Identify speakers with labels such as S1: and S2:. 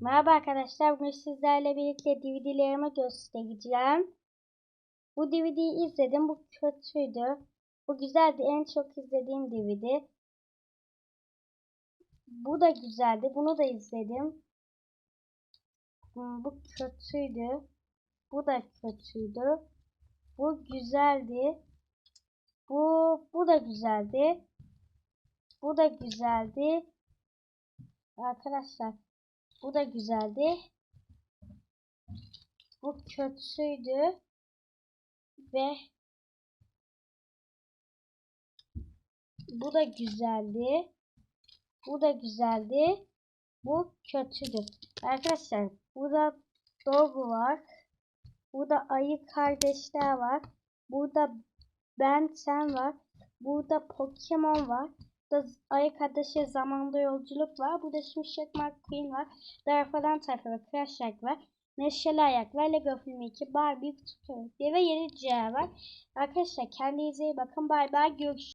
S1: Merhaba arkadaşlar. Bugün sizlerle birlikte DVD'lerimi göstereceğim. Bu DVD'yi izledim. Bu kötüydü. Bu güzeldi. En çok izlediğim DVD. Bu da güzeldi. Bunu da izledim. Hmm, Bu kötüydü. Bu da kötüydü. Bu güzeldi. Bu bu da güzeldi. Bu da güzeldi. Arkadaşlar bu da güzeldi. Bu kötüydü. Ve bu da güzeldi. Bu da güzeldi. Bu kötüdür. Arkadaşlar burada Dogu var. Burada ayı kardeşler var. Burada Ben Sen var. Burada Pokemon var. Ayı kardeşi zamanda yolculuk var. Burada Şimşek McQueen var. Darfadan tayfa ve Crash Ayak var. Neşeli Ayak var. Lego Filmi 2, Barbie, Kutu ve 7 C var. Arkadaşlar kendinize iyi bakın. Bay bay. Görüşürüz.